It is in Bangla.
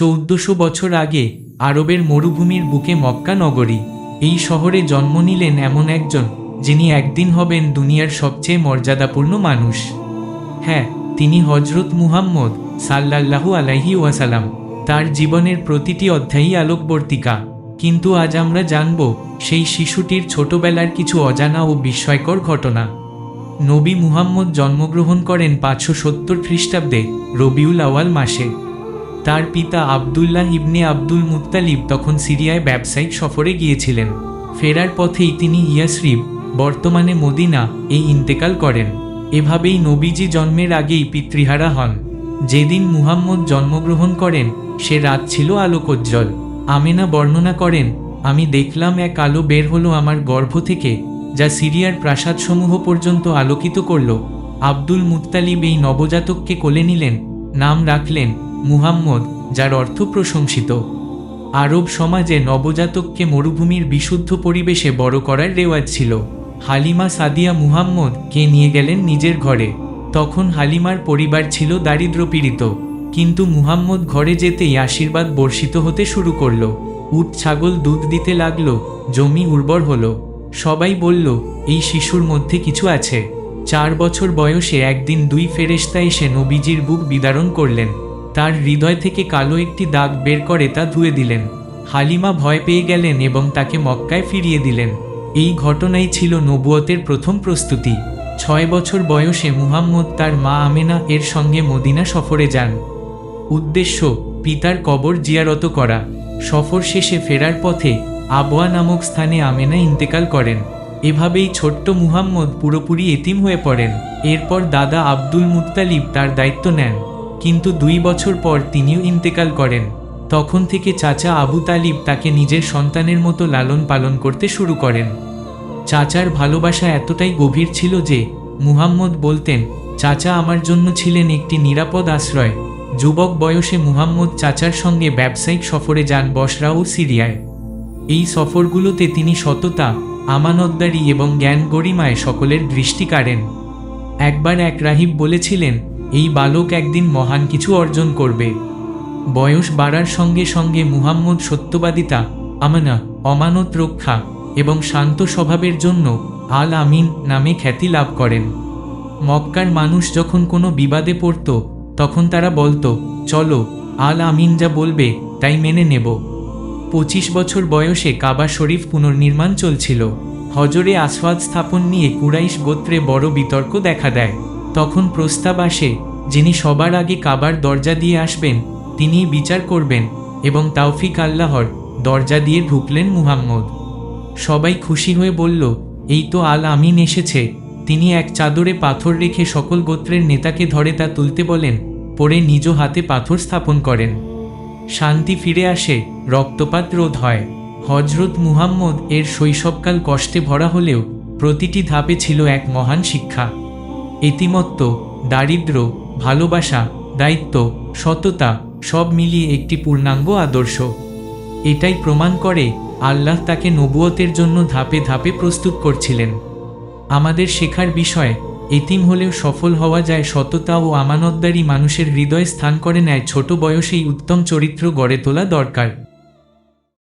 চৌদ্দশো বছর আগে আরবের মরুভূমির বুকে মক্কা নগরী। এই শহরে জন্ম নিলেন এমন একজন যিনি একদিন হবেন দুনিয়ার সবচেয়ে মর্যাদাপূর্ণ মানুষ। হ্যাঁ তিনি হজরত মুহাম্মদ সাল্লাল্লাহু আলাইহি ওয়াসালাম তার জীবনের প্রতিটি অধ্যায়ই আলোকবর্তিকা। কিন্তু আজ আমরা জানব সেই শিশুটির ছোটবেলার কিছু অজানা ও বিস্ময়কর ঘটনা। নবী মুহাম্মদ জন্মগ্রহণ করেন পাঁচশো সত্তর খ্রিস্টাব্দে রবিউল আওয়াল মাসে। তার পিতা আবদুল্লাহ ইবনে আব্দুল মুত্তালিব তখন সিরিয়ায় ব্যবসায়িক সফরে গিয়েছিলেন। ফেরার পথেই তিনি ইয়াসরিব, বর্তমানে মদিনা, এই ইন্তেকাল করেন। এভাবেই নবীজি জন্মের আগেই পিতৃহারা হন। যেদিন মুহাম্মদ জন্মগ্রহণ করেন, সে রাত ছিল আলোকোজ্জ্বল। আমেনা বর্ণনা করেন, আমি দেখলাম এক আলো বের হলো আমার গর্ভ থেকে, যা সিরিয়ার প্রাসাদসমূহ পর্যন্ত আলোকিত করল। আব্দুল মুত্তালিব এই নবজাতককে কোলে নিলেন, নাম রাখলেন মুহাম্মদ, যার অর্থ প্রশংসিত। আরব সমাজে নবজাতককে মরুভূমির বিশুদ্ধ পরিবেশে বড় করার রেওয়াজ ছিল। হালিমা সাদিয়া মুহাম্মদ কে নিয়ে গেলেন নিজের ঘরে। তখন হালিমার পরিবার ছিল দারিদ্রপীড়িত কিন্তু মুহাম্মদ ঘরে যেতেই আশীর্বাদ বর্ষিত হতে শুরু করল। উট, ছাগল দুধ দিতে লাগল, জমি উর্বর হলো। সবাই বলল, এই শিশুর মধ্যে কিছু আছে। চার বছর বয়সে একদিন দুই ফেরেশতা এসে নবীজির বুক বিদারণ করলেন। তার হৃদয় থেকে কালো একটি দাগ বের করে তা ধুয়ে দিলেন। হালিমা ভয় পেয়ে গেলেন এবং তাকে মক্কায় ফিরিয়ে দিলেন। এই ঘটনাই ছিল নবুয়তের প্রথম প্রস্তুতি। ছয় বছর বয়সে মুহাম্মদ তার মা আমেনা এর সঙ্গে মদিনা সফরে যান। উদ্দেশ্য, পিতার কবর জিয়ারত করা। সফর শেষে ফেরার পথে আবওয়া নামক স্থানে আমেনা ইন্তেকাল করেন। এভাবেই ছোট্ট মুহাম্মদ পুরোপুরি এতিম হয়ে পড়েন। এরপর দাদা আব্দুল মুত্তালিব তার দায়িত্ব নেন। কিন্তু দুই বছর পর তিনিও ইন্তেকাল করেন। তখন থেকে চাচা আবু তালিব তাকে নিজের সন্তানের মতো লালন পালন করতে শুরু করেন। চাচার ভালোবাসা এতটাই গভীর ছিল যে, মুহাম্মদ বলতেন, চাচা আমার জন্য ছিলেন একটি নিরাপদ আশ্রয়। যুবক বয়সে মুহাম্মদ চাচার সঙ্গে ব্যবসায়িক সফরে যান বসরা ও সিরিয়ায়। এই সফরগুলোতে তিনি সততা, আমানতদারি এবং জ্ঞান গরিমায় সকলের দৃষ্টি কাড়েন। একবার এক রাহিব বলেছিলেন এই বালক একদিন মহান কিছু অর্জন করবে। বয়স বাড়ার সঙ্গে সঙ্গে মুহাম্মদ সত্যবাদিতা, আমানা, অমানত রক্ষা এবং শান্ত স্বভাবের জন্য আল আমিন নামে খ্যাতি লাভ করেন। মক্কার মানুষ যখন কোনো বিবাদে পড়ত, তখন তারা বলতো, চলো, আল আমিন যা বলবে তাই মেনে নেব। পঁচিশ বছর বয়সে কাবা শরীফ পুনর্নির্মাণ চলছিল। হজরে আসওয়াদ স্থাপন নিয়ে কুরাইশ গোত্রে বড় বিতর্ক দেখা দেয়। তখন প্রস্তাব আসে, যিনি সবার আগে কাবার দরজা দিয়ে আসবেন, তিনিই বিচার করবেন এবং তাওফিক আল্লাহর দরজা দিয়ে ঢুকলেন মুহাম্মদ। সবাই খুশি হয়ে বলল, এই তো আল আমিন এসেছে। তিনি এক চাদরে পাথর রেখে সকল গোত্রের নেতাকে ধরে তা তুলতে বলেন, পরে নিজ হাতে পাথর স্থাপন করেন। শান্তি ফিরে আসে, রক্তপাত রোধ হয়। হজরত মুহাম্মদ এর শৈশবকাল কষ্টে ভরা হলেও প্রতিটি ধাপে ছিল এক মহান শিক্ষা। এতিমত্ব দারিদ্র, ভালোবাসা, দায়িত্ব, সততা সব মিলিয়ে একটি পূর্ণাঙ্গ আদর্শ। এটাই প্রমাণ করে আল্লাহ তাকে নবুয়তের জন্য ধাপে ধাপে প্রস্তুত করছিলেন। আমাদের শেখার বিষয়, এতিম হলেও সফল হওয়া যায় সততা ও আমানতদারি মানুষের হৃদয়ে স্থান করে নেয় ছোট বয়সেই উত্তম চরিত্র গড়ে তোলা দরকার।